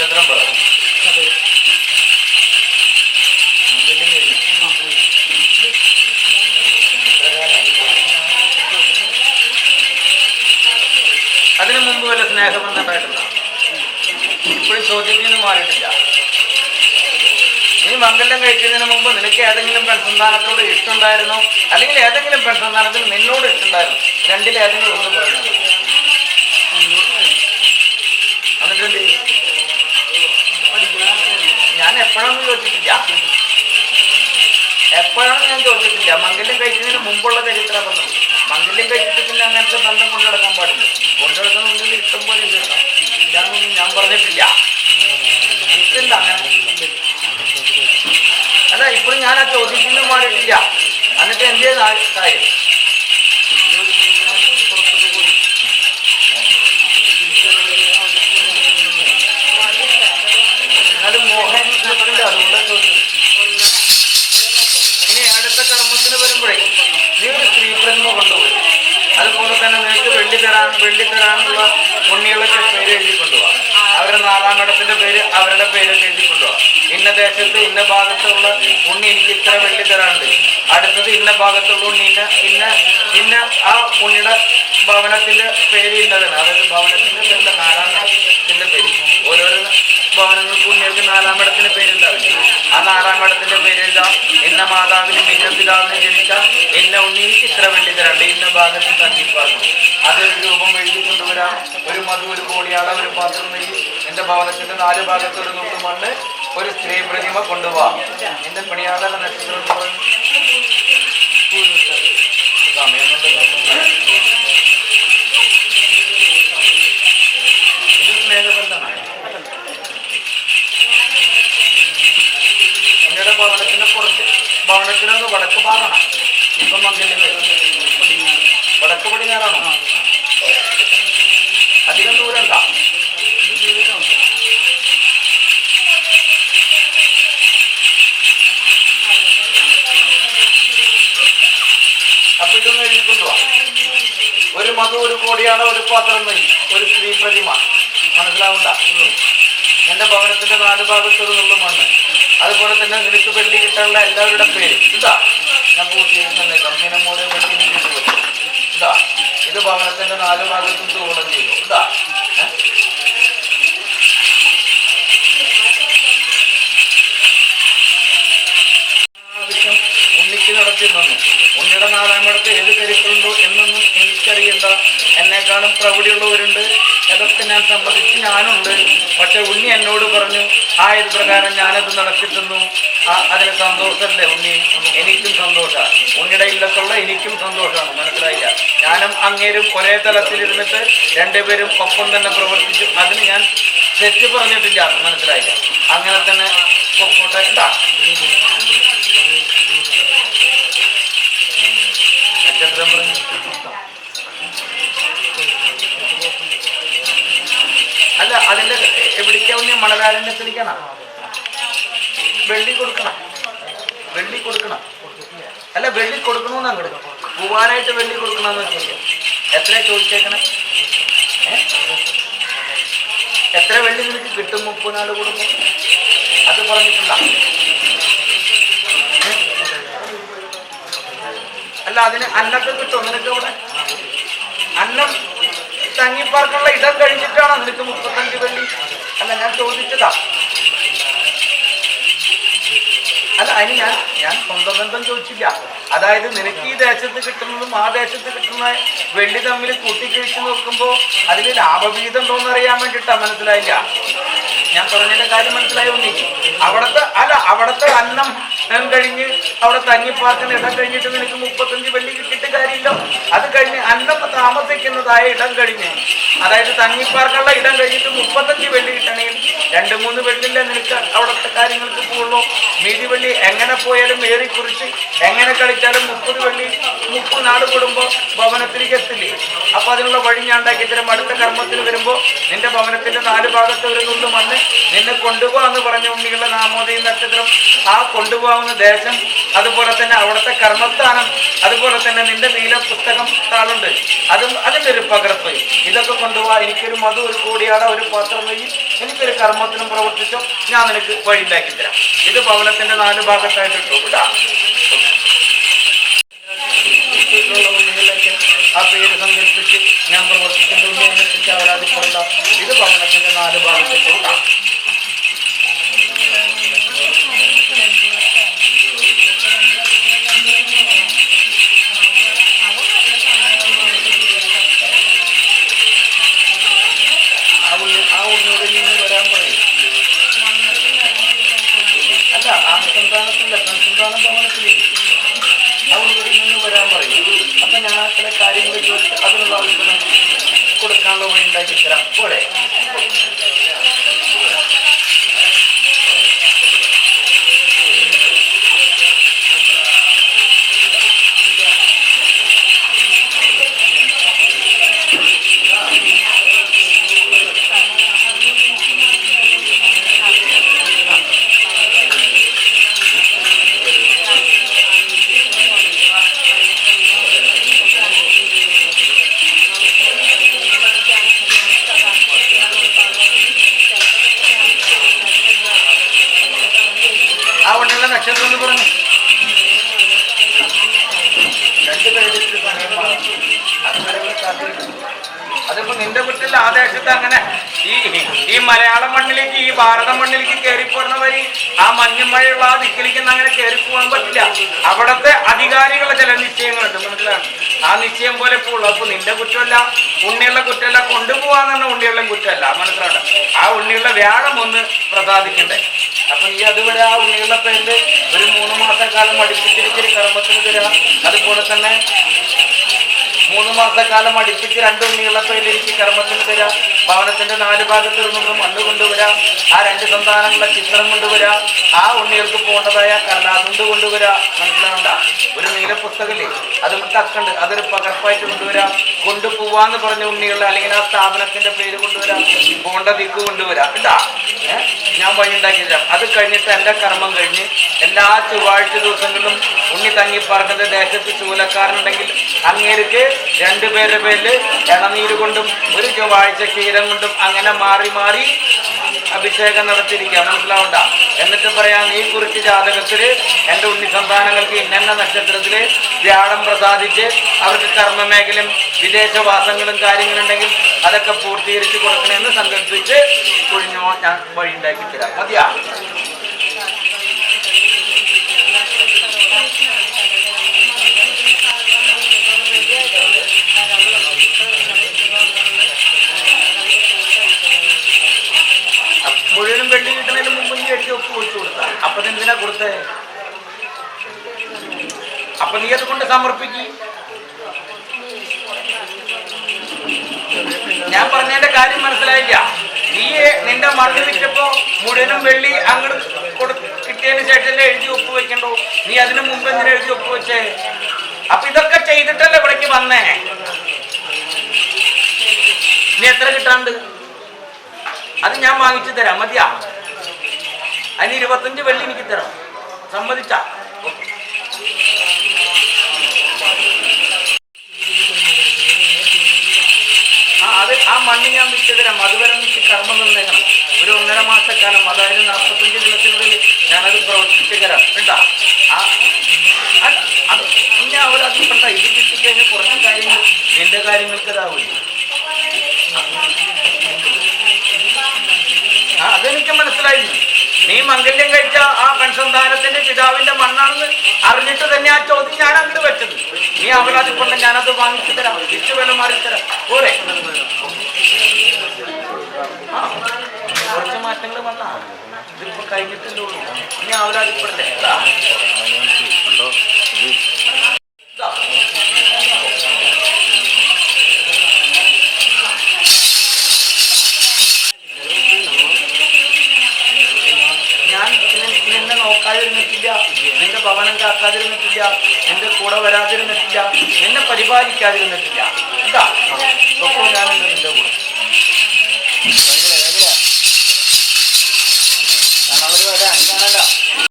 നക്ഷത്രം അതിനു മുമ്പ് വല്ല സ്നേഹബന്ധം ഉണ്ടായിട്ടുണ്ടോ ഇപ്പോഴും ചോദ്യത്തിന് മാറിയിട്ടില്ല. നീ മംഗലം കഴിക്കുന്നതിന് മുമ്പ് നിനക്ക് ഏതെങ്കിലും പെൺസന്താനത്തോട് ഇഷ്ടമുണ്ടായിരുന്നോ? അല്ലെങ്കിൽ ഏതെങ്കിലും പെൺസന്താനത്തിന് നിന്നോട് ഇഷ്ടമുണ്ടായിരുന്നു? രണ്ടിലേതെങ്കിലും ഒന്ന് പറയുന്നത്. ഞാൻ എപ്പോഴൊന്നും ചോദിച്ചിട്ടില്ല. എപ്പോഴാണ് ഞാൻ ചോദിച്ചിട്ടില്ല. മംഗല്യം കഴിക്കുന്നതിന് മുമ്പുള്ള ചരിത്ര ബന്ധം മംഗല്യം കഴിച്ചിട്ട് പിന്നെ അങ്ങനത്തെ ബന്ധം കൊണ്ടു നടക്കാൻ പാടില്ല. കൊണ്ടുനടക്കുന്നുണ്ടെങ്കിൽ ഇഷ്ടം പോലെ ഇല്ലാന്നൊന്നും ഞാൻ പറഞ്ഞിട്ടില്ല. ഇഷ്ടമില്ല അല്ല ഇപ്പോഴും ഞാൻ ആ ചോദ്യത്തിനും മാറിയിട്ടില്ല. എന്നിട്ട് എന്റെ ചെയ്ത കാര്യം? വെള്ളി തരാൻ വെള്ളി തരാനുള്ള ഉണ്ണികളൊക്കെ പേര് എഴുതി കൊണ്ടുപോവാ അവരുടെ നാലാം ഇടത്തിന്റെ പേര് അവരുടെ പേരൊക്കെ എഴുതി ഇന്ന ദേശത്ത് ഇന്ന ഭാഗത്തുള്ള ഉണ്ണി എനിക്ക് ഇത്ര വെള്ളി തരാനുണ്ട് അടുത്തത് ഇന്ന ഭാഗത്തുള്ള ഉണ്ണി ഇന്ന ഇന്ന ഇന്ന ആ ഉണ്ണിയുടെ ഭവനത്തിന്റെ പേര് ഇന്നതാണ്. അതായത് ഭവനത്തിന്റെ പേരില്ല നാലാം ഇടത്തിന്റെ പേര്. ഓരോരോ ഭവനങ്ങൾക്ക് ഉണ്ണികൾക്ക് നാലാം ഇടത്തിന്റെ പേരുണ്ടാവില്ല ആ നാലാം ഇടത്തിന്റെ പേര് എന്റെ മാതാവിന് ഇന്ന ജനിച്ച ഇന്ന ഉണ്ണി ചിത്ര വെള്ളി തരണ്ട് ഇന്ന ഭാഗത്ത് തങ്ങിപ്പാർക്കും അതൊരു രൂപം എഴുതി കൊണ്ടുവരാം. ഒരു മധു ഒരു കോടിയാള ഒരു പാത്രം നെയ്യ് എന്റെ ഭവനത്തിന്റെ നാല് ഭാഗത്തൊരു നൂറ് മണ്ണ് ഒരു സ്ത്രീ പ്രതിമ കൊണ്ടുപോവാം എന്റെ പണിയാളെ നക്ഷത്രം സമയം ഭവനത്തിനൊന്ന് വടക്ക് ഭാഗമാണ്. ഇപ്പം നോക്കിയില്ലേ വടക്ക് പടിഞ്ഞാറാണോ? അധികം ദൂരം അപ്പൊ ഇതൊന്നും എഴുതിക്കൊണ്ടുവാ ഒരു മധു ഒരു കോടിയാണോ ഒരു പാത്രം നൽകി ഒരു സ്ത്രീ പ്രതിമ. മനസ്സിലാവണ്ട? എന്റെ ഭവനത്തിന്റെ നാല് ഭാഗത്തൊരു നുള്ളു മണ്ണ് അതുപോലെ തന്നെ നിനക്ക് വെള്ളി കിട്ടാനുള്ള എല്ലാവരുടെ പേര്. ഇതാ. ഞാൻ പൂർത്തീകരിക്കുന്നത് കമ്പനി മൂലം വെള്ളി. ഇതാ. ഇത് ഭവനത്തിന്റെ നാല് ഭാഗത്തും തൂടം ചെയ്തു. ഇതാ. എന്നൊന്നും എനിക്കറിയണ്ട. എന്നെക്കാളും പ്രൗഢിയുള്ളവരുണ്ട്. അതൊക്കെ ഞാൻ സംബന്ധിച്ച് ഞാനുണ്ട്. പക്ഷെ ഉണ്ണി എന്നോട് പറഞ്ഞു ആ ഇത് പ്രകാരം ഞാനത് നടത്തി തന്നു ആ അതിന് സന്തോഷമല്ലേ ഉണ്ണി? എനിക്കും സന്തോഷമാണ് ഉണ്ണിയുടെ ഇല്ലത്തുള്ള എനിക്കും സന്തോഷമാണ് മനസ്സിലായില്ല? ഞാനും അങ്ങേരും ഒരേ തലത്തിലിരുന്നിട്ട് രണ്ടുപേരും ഒപ്പം തന്നെ പ്രവർത്തിച്ചു. അതിന് ഞാൻ തെറ്റ് പറഞ്ഞിട്ടില്ല. മനസ്സിലായില്ല? അങ്ങനെ തന്നെ പൊക്കോട്ടെ. മണലാരണ്യത്തിലേക്കാണ് വെള്ളി കൊടുക്കണം. വെള്ളി കൊടുക്കണം. അല്ല വെള്ളി കൊടുക്കണമെന്ന് അങ്ങോട്ട് പോവാനായിട്ട് വെള്ളി കൊടുക്കണമെന്ന് വെച്ചാൽ എത്ര ചോദിച്ചേക്കണേ? എത്ര വെള്ളി നിനക്ക് കിട്ടും മുപ്പത് നാല് കൂടുമ്പോ അത് പറഞ്ഞിട്ടുണ്ടോ അല്ല അതിന് അന്നൊക്കെ കിട്ടും നിനക്ക് അവിടെ? അന്നം തങ്ങിപ്പാർക്കുള്ള ഇടം കഴിഞ്ഞിട്ടാണോ നിനക്ക് അതിന് ഞാൻ ഞാൻ സ്വന്തം ബന്ധം ചോദിച്ചില്ല. അതായത് നിനക്ക് ഈ ദേശത്ത് കിട്ടുന്നതും ആ ദേശത്ത് കിട്ടുന്ന വെള്ളി തമ്മിൽ കൂട്ടിക്കഴിച്ച് നോക്കുമ്പോൾ അതിൽ ലാഭവിഹിതം അറിയാൻ വേണ്ടിയിട്ടാ മനസ്സിലായില്ല. ഞാൻ പറഞ്ഞതിന്റെ കാര്യം മനസ്സിലായോ നീ അവിടത്തെ അല്ല അവിടത്തെ അന്നം ഉം, കഴിഞ്ഞ് അവിടെ തങ്ങിപ്പാർക്കുന്ന ഇടം കഴിഞ്ഞിട്ട് നിനക്ക് മുപ്പത്തഞ്ച് വെള്ളി കിട്ടിയിട്ട് കാര്യമില്ല. അത് കഴിഞ്ഞ് അന്നം താമസിക്കുന്നതായ ഇടം കഴിഞ്ഞ്. അതായത് തങ്ങിപ്പാർക്കുള്ള ഇടം കഴിഞ്ഞിട്ട് മുപ്പത്തഞ്ച് വെള്ളി കിട്ടണമെങ്കിൽ രണ്ട് മൂന്ന് വെള്ളിയിലെ നിനക്ക് അവിടുത്തെ കാര്യങ്ങൾക്ക് പോകുള്ളൂ മീതി വെള്ളി എങ്ങനെ പോയാലും ഏറി കുറിച്ച് എങ്ങനെ കളിച്ചാലും മുപ്പത് വെള്ളി മുപ്പത് നാട് കൂടുമ്പോൾ ഭവനത്തിലേക്ക് എത്തില്ലേ? അപ്പൊ അതിനുള്ള വഴി ഞാൻ ഉണ്ടാക്കി തരും. അടുത്ത കർമ്മത്തിൽ വരുമ്പോൾ നിന്റെ ഭവനത്തിന്റെ നാല് ഭാഗത്ത് ഒരു നുള്ളു വന്ന് നിന്നെ കൊണ്ടുപോകാന്ന് പറഞ്ഞ ഉണ്ണികളുടെ നാമോദയം നക്ഷത്രം. ആ കൊണ്ടുപോകുന്ന ദേശം അതുപോലെ തന്നെ അവിടുത്തെ കർമ്മസ്ഥാനം അതുപോലെ തന്നെ നിന്റെ നീല പുസ്തകം താളുണ്ട്. അതും അതിന്റെ ഒരു പകർപ്പ്. ഇതൊക്കെ കൊണ്ടുപോവാ. എനിക്കൊരു മധു ഒരു കൂടിയാട ഒരു പാത്രം വഴി എനിക്കൊരു കർമ്മത്തിനും പ്രവർത്തിച്ചോ. ഞാൻ നിനക്ക് വഴി ഉണ്ടാക്കി തരാം. ഇത് ഭവനത്തിന്റെ നാല് ഭാഗത്തായിട്ട് ഇട്ടു. കേട്ടാ ചുറ്റുമുള്ള ഉള്ളിലേക്ക് ആ പേര് സങ്കല്പിച്ച് ഞാൻ പ്രവർത്തിക്കുന്ന അവരാധിക്കൊണ്ട ഇത് ഭവനത്തിന്റെ നാല് ഭാഗത്ത് കൂട്ടാം അല്ല ആ സന്താനത്തില്ല സന്താന ഭവനത്തിലേക്ക്. ആ നിന്ന് വരാൻ പറയും. അപ്പൊ ഞാൻ ആ ചില കാര്യങ്ങൾ ചോദിച്ചു അതിനുള്ള അവസരം കൊടുക്കാനുള്ള വഴി ഉണ്ടാക്കി തരാം പോരെ. അതിപ്പോ നിന്റെ കുട്ടിൽ ആ ദേശത്ത് അങ്ങനെ ഈ ഈ മലയാള മണ്ണിലേക്ക് ഈ ഭാരത മണ്ണിലേക്ക് കയറിപ്പോരുന്ന വഴി ആ മഞ്ഞും മഴയുള്ള ആ ദിക്കിലേക്ക് അങ്ങനെ പോകാൻ പറ്റില്ല. അവിടത്തെ അധികാരികളുടെ ചില നിശ്ചയങ്ങളുണ്ട്. മനസ്സിലാണ് ആ നിശ്ചയം പോലെ പോകുള്ളൂ അപ്പൊ നിന്റെ കുറ്റമല്ല ഉണ്ണിയുള്ള കുറ്റമല്ല കൊണ്ടുപോകാന്ന് ഉണ്ണിയുള്ള കുറ്റമല്ല. മനസ്സിലാണ് ആ ഉണ്ണിയുള്ള വ്യാഴം ഒന്ന് പ്രസാദിക്കണ്ടേ? അപ്പൊ നീ അതുവരെ ആ ഉണ്ണിയുള്ള പേരിൽ ഒരു മൂന്ന് മാസക്കാലം അടുപ്പിച്ചിരിച്ചൊരു കർമ്മത്തിന് തരാം. അതുപോലെ തന്നെ മൂന്ന് മാസക്കാലം അടുപ്പിച്ച് രണ്ട് ഉണ്ണിയുള്ള പേരിലേക്ക് കർമ്മത്തിന് തരിക ഭവനത്തിന്റെ നാല് ഭാഗത്ത് നിന്നും മണ്ണ് കൊണ്ടുവരാം. ആ രണ്ട് സന്താനങ്ങളുടെ ചിത്രം കൊണ്ടുവരാം. ആ ഉണ്ണികൾക്ക് പോകേണ്ടതായ കടലാസുണ്ട് കൊണ്ടുവരാം. മനസ്സിലാവണ്ട? ഒരു നീല പുസ്തകല്ലേ അത് തക്കുണ്ട്. അതൊരു പകർപ്പായിട്ട് കൊണ്ടുവരാം. കൊണ്ടുപോവാന്ന് പറഞ്ഞ ഉണ്ണികളുടെ അല്ലെങ്കിൽ ആ സ്ഥാപനത്തിന്റെ പേര് കൊണ്ടുവരാം. പോണ്ട ദിക്ക് കൊണ്ടുവരാം. കേട്ടാ ഞാൻ വഴി ഉണ്ടാക്കി അത് കഴിഞ്ഞിട്ട് എന്റെ കർമ്മം കഴിഞ്ഞ് എല്ലാ ചൊവ്വാഴ്ച ദിവസങ്ങളിലും ഉണ്ണി തങ്ങി പറഞ്ഞത് ദേശത്ത് ചൂലക്കാരനുണ്ടെങ്കിൽ അങ്ങേർക്ക് രണ്ടുപേരുടെ പേരിൽ ഇളനീര് കൊണ്ടും ഒരു ചൊവ്വാഴ്ച ക്ഷീരം കൊണ്ടും അങ്ങനെ മാറി മാറി അഭിഷേകം നടത്തിയിരിക്കുക മനസ്സിലാവണ്ട? എന്നിട്ട് പറയാം നീ കുറിച്ച് ജാതകത്തിൽ എന്റെ ഉണ്ണി സന്താനങ്ങൾക്ക് ഇന്നെ നക്ഷത്രത്തിൽ വ്യാഴം പ്രസാദിച്ച് അവർക്ക് കർമ്മമേഖലയും വിദേശവാസങ്ങളും കാര്യങ്ങളുണ്ടെങ്കിൽ അതൊക്കെ പൂർത്തീകരിച്ച് കൊടുക്കണമെന്ന് സങ്കല്പിച്ച് കുഴിഞ്ഞോ ഞാൻ വഴി ഉണ്ടാക്കി തരാം. മതിയാ? മുഴുവനും വെള്ളി കിട്ടുന്നതിന് മുമ്പ് നീ എഴുതി ഒപ്പ് വെച്ചു കൊടുത്ത. അപ്പൊ എന്തിനാ കൊടുത്തേ? അപ്പൊ നീ അത് കൊണ്ട് സമർപ്പിക്ക്. ഞാൻ പറഞ്ഞതിന്റെ കാര്യം മനസ്സിലായില്ല. നീ നിന്റെ മണ്ണ് വിറ്റപ്പോ മുഴുവനും വെള്ളി അങ്ങോട്ട് കൊടു കിട്ടിയതിന് ശേഷം എഴുതി ഒപ്പ് വെക്കണ്ടോ? നീ അതിനു മുമ്പ് എന്തിനാ എഴുതി ഒപ്പ് വെച്ചേ? അപ്പൊ ഇതൊക്കെ ചെയ്തിട്ടല്ലേ ഇവിടേക്ക് വന്നേ? നീ എത്ര കിട്ടാണ്ട്? അത് ഞാൻ വാങ്ങിച്ചു തരാം മതിയാ? അതിന് ഇരുപത്തഞ്ച് വെള്ളി എനിക്ക് തരാം സമ്മതിച്ച? അത് ആ മണ്ണ് ഞാൻ വിറ്റ് തരാം. അതുവരെ എനിക്ക് കർമ്മം നിന്നേക്കണം. ഒരു ഒന്നര മാസക്കാലം അതായത് നാൽപ്പത്തഞ്ച് ദിവസത്തിനുള്ളിൽ ഞാനത് പ്രവർത്തിച്ചു തരാം. കേട്ടാ അത് ഞാൻ അവരതിൽപ്പെട്ട ഇത് കിട്ടിക്കഴിഞ്ഞാൽ കുറച്ച് കാര്യങ്ങൾ എന്റെ കാര്യങ്ങൾക്ക് ഇതാവില്ല അതെനിക്ക് മനസ്സിലായി. നീ മംഗല്യം കഴിച്ച ആ പെൺസന്താനത്തിന്റെ പിതാവിന്റെ മണ്ണാണെന്ന് അറിഞ്ഞിട്ട് തന്നെ ആ ചോദ്യം ഞാൻ അങ്ങോട്ട് വെച്ചത്. നീ അവരാതി കൊണ്ട് ഞാനത് വാങ്ങിച്ചു തരാം തിരിച്ചു വില മാറി തരാം. പോരെ. കുറച്ച് മാറ്റങ്ങൾ വന്നാ. ഇതിപ്പോ കഴിഞ്ഞിട്ടുണ്ടോ നീ അവരാതിപ്പെടല്ലേ ഇതാ. ഇതാ. ഞാൻ നിന്നെ- നോക്കാതിരുന്നിട്ടില്ല നിന്റെ ഭവനം കാക്കാതിരുന്നിട്ടില്ല നിന്റെ കൂടെ വരാതിരുന്നിട്ടില്ല എന്നെ പരിപാലിക്കാതിരുന്നിട്ടില്ല. എന്താ ഞാനുണ്ട് നിന്റെ കൂടെ.